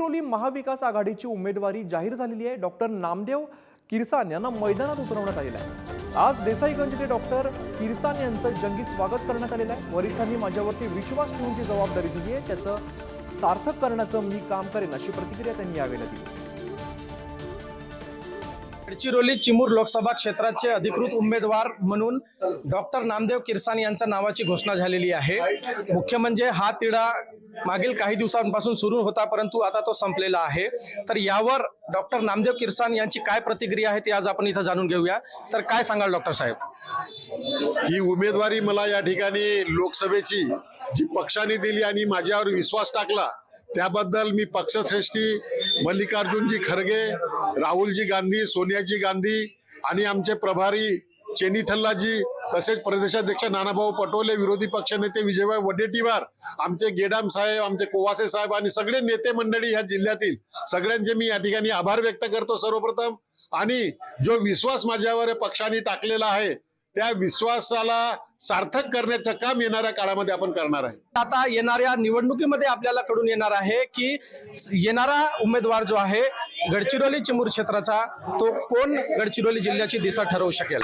गडचिरोली महाविकास आघाडीची उमेदवारी जाहीर झालेली आहे. डॉक्टर नामदेव किरसान यांना मैदानात उतरवण्यात आलेलं आहे. आज देसाईगंज येथे डॉक्टर किरसान यांचं जंगी स्वागत करण्यात आलेलं आहे. वरिष्ठांनी माझ्यावरती विश्वास ठेवून जी जबाबदारी दिली आहे त्याचं सार्थक करण्याचं मी काम करेन अशी प्रतिक्रिया त्यांनी यावेळेला दिली. गडचिरोली चिमूर लोकसभा क्षेत्राचे अधिकृत उमेदवार म्हणून डॉक्टर नामदेव किरसान यांच्या नावाची घोषणा झालेली आहे. मुख्य म्हणजे हा तिढा मागील काही दिवसांपासून सुरू होता परंतु आता तो संपलेला आहे. तर यावर डॉक्टर नामदेव किरसान यांची काय प्रतिक्रिया आहे ती आज आपण इथं जाणून घेऊया. तर काय सांगाल डॉक्टर साहेब? ही उमेदवारी मला या ठिकाणी लोकसभेची जी पक्षाने दिली आणि माझ्यावर विश्वास टाकला त्याबद्दल मी पक्षश्रेष्ठी मल्लिकार्जुनजी खरगे राहुलजी गांधी सोनियाजी गांधी आणि आमचे प्रभारी चेनी थल्लाजी तसेच प्रदेशाध्यक्ष नानाभाऊ पटोले विरोधी पक्षनेते विजयभाई वडेट्टीवार आमचे गेडाम साहेब आमचे कोवासे साहेब आणि सगळे नेते मंडळी ह्या जिल्ह्यातील सगळ्यांचे मी या ठिकाणी आभार व्यक्त करतो सर्वप्रथम. आणि जो विश्वास माझ्यावर पक्षाने टाकलेला आहे त्या विश्वासाला सार्थक करण्याचं काम येणाऱ्या काळामध्ये आपण करणार आहे. आता येणाऱ्या निवडणुकीमध्ये आपल्याला कळून येणार आहे की येणारा उमेदवार जो आहे गडचिरोली चिमूर क्षेत्राचा तो कोण गडचिरोली जिल्ह्याची दिशा ठरवू शकेल?